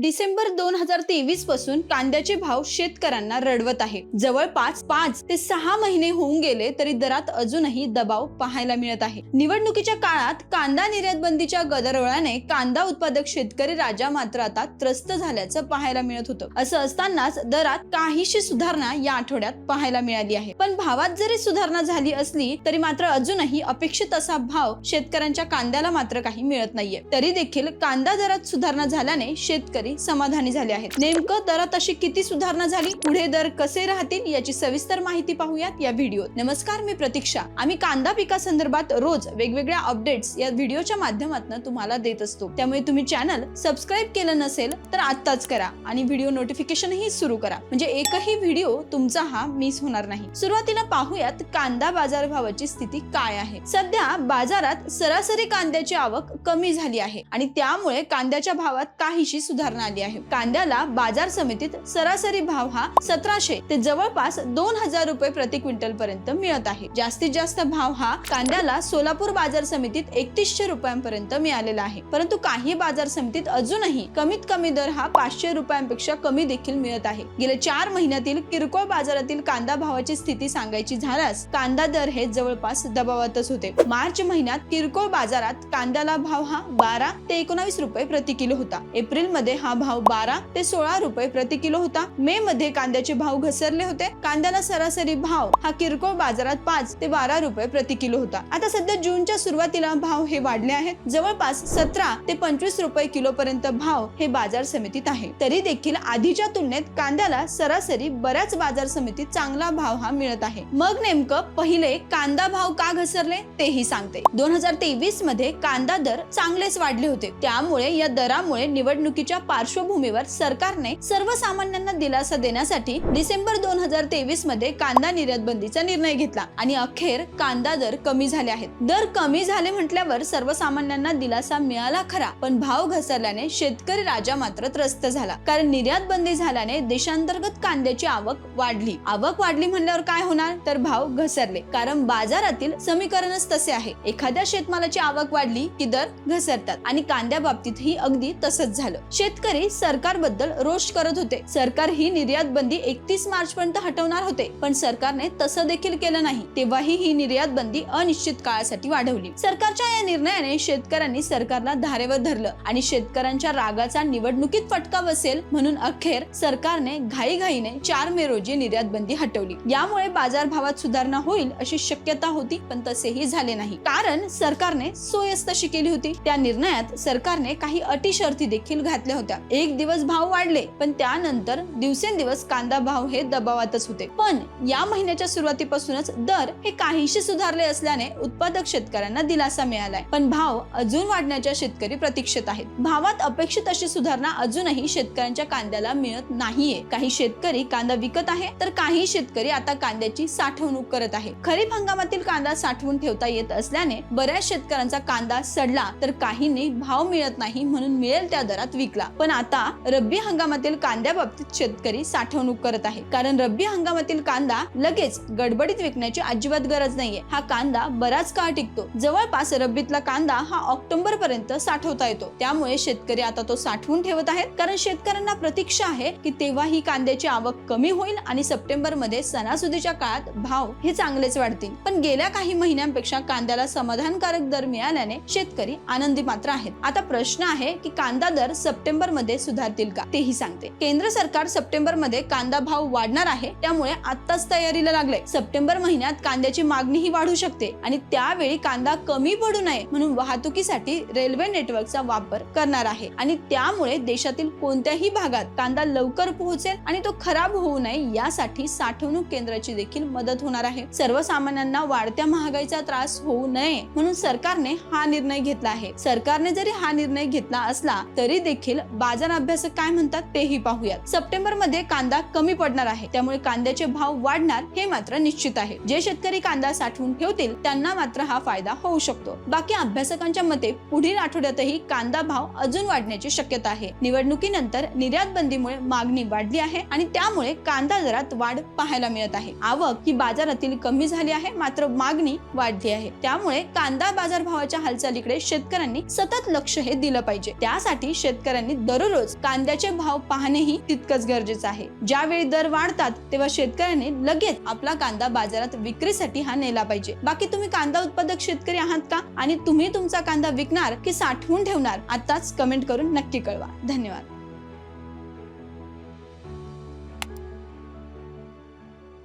डिसेंबर दोन हजार तेवीसपासून कांद्याचे भाव शेतकऱ्यांना रडवत आहे. जवळपास पाच ते सहा महिने होऊन गेले तरी दरात अजूनही दबाव पाहायला मिळत आहे. निवडणुकीच्या काळात कांदा निर्यात बंदीच्या गदारोळाने कांदा उत्पादक शेतकरी राजा मात्र आता त्रस्त झाल्याचं पाहायला मिळत होतं. असं असतानाच दरात काहीशी सुधारणा या आठवड्यात पाहायला मिळाली आहे. पण भावात जरी सुधारणा झाली असली तरी मात्र अजूनही अपेक्षित असा भाव शेतकऱ्यांच्या कांद्याला मात्र काही मिळत नाहीये. तरी देखील कांदा दरात सुधारणा झाल्याने शेतकरी समाधानी झाले आहेत. नेमकं दरात अशी किती सुधारणा झाली? पुढे दर कसे राहतील? याची सविस्तर माहिती पाहूयात या व्हिडिओत. नमस्कार मी प्रतीक्षा. आम्ही कांदा पिकासंदर्भात रोज वेगवेगळ्या अपडेट्स या व्हिडिओच्या माध्यमातून तुम्हाला देत असतो. त्यामुळे तुम्ही चॅनल सबस्क्राईब केलं नसेल तर आत्ताच करा आणि व्हिडिओ नोटिफिकेशनही सुरू करा. म्हणजे एकही व्हिडिओ तुमचा हा मिस होणार नाही. सुरुवातीला पाहूयात कांदा बाजारभावाची स्थिती काय आहे. सध्या बाजारात सरासरी कांद्याची आवक कमी झाली आहे आणि त्यामुळे कांद्याच्या भावात काहीशी सुधारणा आली आहे. कांद्याला बाजार समितीत सरासरी भाव हा सतराशे ते जवळपास दोन हजार रुपये प्रति क्विंटल पर्यंत मिळत आहे. जास्तीत जास्त भाव हा कांद्याला सोलापूर बाजार समितीत एकतीसशे रुपयांपर्यंत मिळालेला आहे. परंतु काही बाजार समितीत अजूनही कमीत कमी दर हा पाचशे रुपयांपेक्षा कमी देखील मिळत आहे. गेल्या चार महिन्यातील किरकोळ बाजारातील कांदा भावाची स्थिती सांगायची झाल्यास कांदा दर हे जवळपास दबावातच होते. मार्च महिन्यात किरकोळ बाजारात कांद्याला भाव हा बारा ते एकोणावीस रुपये प्रति किलो होता. एप्रिलमध्ये हा भाव बारा ते सोळा रुपये प्रति किलो होता. मे मध्ये कांद्याचे भाव घसरले होते. कांद्याला सरासरी भाव हा किरकोळ बाजारात पाच ते बारा रुपये प्रति किलो होता. आता सध्या जूनच्या सुरुवातीला भाव हे वाढले आहेत जवळपास सतरा ते पंचवीस रुपये किलो पर्यंत भाव हे बाजार समितीत आहे. तरी देखील आधीच्या तुलनेत कांद्याला सरासरी बऱ्याच बाजार समितीत चांगला भाव हा मिळत आहे. मग नेमकं पहिले कांदा भाव का घसरले तेही सांगते. दोन हजार तेवीसमध्ये कांदा दर चांगलेच वाढले होते. त्यामुळे या दरामुळे निवडणुकीच्या पार्श्वभूमीवर सरकारने सर्वसामान्यांना दिलासा देण्यासाठी डिसेंबर दोन हजार तेवीसमध्ये कांदा निर्यात बंदीचा निर्णय घेतला आणि अखेर कांदा दर कमी झाले आहेत. दर कमी झाले म्हटल्यावर सर्वसामान्यांना दिलासा मिळाला खरा पण भाव घसरल्याने शेतकरी राजा मात्र त्रस्त झाला. कारण निर्यात बंदी झाल्याने देशांतर्गत कांद्याची आवक वाढली. आवक वाढली म्हणल्यावर काय होणार? तर भाव घसरले. कारण बाजारातील समीकरणच तसे आहे. एखाद्या शेतमालाची आवक वाढली की दर घसरतात आणि कांद्या बाबतीतही अगदी तसंच झालं. शेतकरी सरकारबद्दल रोष करत होते. सरकार ही निर्यात बंदी एकतीस मार्च पर्यंत हटवणार होते पण सरकारने तसं देखील केलं नाही. तेव्हाही ही निर्यात बंदी अनिश्चित काळासाठी वाढवली. सरकारच्या या निर्णयाने शेतकऱ्यांनी सरकारला धारेवर धरलं आणि शेतकऱ्यांच्या रागाचा निवडणुकीत फटका बसेल म्हणून अखेर सरकारने घाईघाईने चार मे रोजी निर्यात बंदी हटवली. यामुळे बाजारभावात सुधारणा होईल अशी शक्यता होती पण तसेही झाले नाही. कारण सरकारने सोयस्त शिकेली केली होती. त्या निर्णयात सरकारने काही अटी शर्ती देखील घातल्या होत्या. एक दिवस भाव वाढले पण त्यानंतर दिवसेंदिवस कांदा भाव हे दबावातच होते. पण या महिन्याच्या सुरुवातीपासूनच दर हे काहीशी सुधारले असल्याने उत्पादक शेतकऱ्यांना दिलासा मिळालाय. पण भाव अजून वाढण्याच्या शेतकरी प्रतीक्षेत आहेत. भावात अपेक्षित अशी सुधारणा अजूनही शेतकऱ्यांच्या कांद्याला मिळत नाहीये. काही शेतकरी कांदा विकत आहे तर काही शेतकरी आता कांद्याची साठवणूक करत आहे. खरीप हंगामातील कांदा साठवून ठेवता येत असल्याने बऱ्याच शेतकऱ्यांचा कांदा सडला तर काहींनी भाव मिळत नाही म्हणून मिळेल त्या दरात विकला. पण आता रब्बी हंगामातील कांद्याबाबतीत शेतकरी साठवणूक करत आहे. कारण रब्बी हंगामातील कांदा लगेच गडबडीत विकण्याची अजिबात गरज नाहीये. हा कांदा बराच काळ टिकतो. जवळपास रब्बीतला कांदा हा ऑक्टोबर पर्यंत साठवता येतो. त्यामुळे शेतकरी आता तो साठवून ठेवत आहेत. कारण शेतकऱ्यांना प्रतीक्षा आहे की तेव्हा ही कांद्याची आवक कमी होईल आणि सप्टेंबरमध्ये सणासुदीच्या काळात भाव हे चांगलेच वाढतील. पण गेल्या काही महिन्यांपेक्षा कांद्याला समाधानकारक दर मिळाल्याने शेतकरी आनंदी मात्र आहेत. आता प्रश्न आहे की कांदा दर सप्टेंबर मध्ये सुधारतील का? तेही सांगते. केंद्र सरकार सप्टेंबरमध्ये कांदा भाव वाढणार आहे त्यामुळे आताच तयारीला लागले सप्टेंबर महिन्यात कांद्याची मागणीही वाढू शकते आणि त्यावेळी कांदा कमी पडू नये म्हणून वाहतुकीसाठी रेल्वे नेटवर्कचा वापर करणार आहे. आणि त्यामुळे देशातील कोणत्याही भागात कांदा लवकर पोहोचेल आणि तो खराब होऊ नये यासाठी साठवणूक केंद्राची देखील मदत होणार आहे. सर्वसामान्यांना वाढत्या महागाईचा त्रास होऊ नये म्हणून सरकारने हा निर्णय घेतला आहे. सरकारने जरी हा निर्णय घेतला असला तरी देखील बाजार अभ्यासक काय म्हणतात तेही पाहूयात. सप्टेंबरमध्ये कांदा कमी पडणार आहे. त्यामुळे कांद्याचे भाव वाढणार हे मात्र निश्चित आहे. जे शेतकरी कांदा साठवून ठेवतील त्यांना मात्र हा फायदा होऊ शकतो. बाकी अभ्यासकांच्या मते पुढील आठवड्यातही कांदा भाव अजून वाढण्याची शक्यता आहे. निवडणुकीनंतर निर्यात बंदीमुळे मागणी वाढली आहे आणि त्यामुळे कांदा दरात वाढ पाहायला मिळत आहे. आवक ही बाजारातील कमी झाली आहे मात्र मागणी वाढली आहे. त्यामुळे कांदा बाजार भावाच्या हालचालीकडे शेतकऱ्यांनी सतत लक्ष हे दिलं पाहिजे. त्यासाठी शेतकऱ्यांनी दररोज कांद्याचे भाव पाहणेही तितकंच गरजेचं आहे. ज्यावेळी दर वाढतात तेव्हा शेतकऱ्याने लगेच आपला कांदा बाजारात विक्रीसाठी हा नेला पाहिजे. बाकी तुम्ही कांदा उत्पादक शेतकरी आहात का? आणि तुम्ही तुमचा कांदा विकणार की साठवून ठेवणार? आताच कमेंट करून नक्की कळवा. धन्यवाद.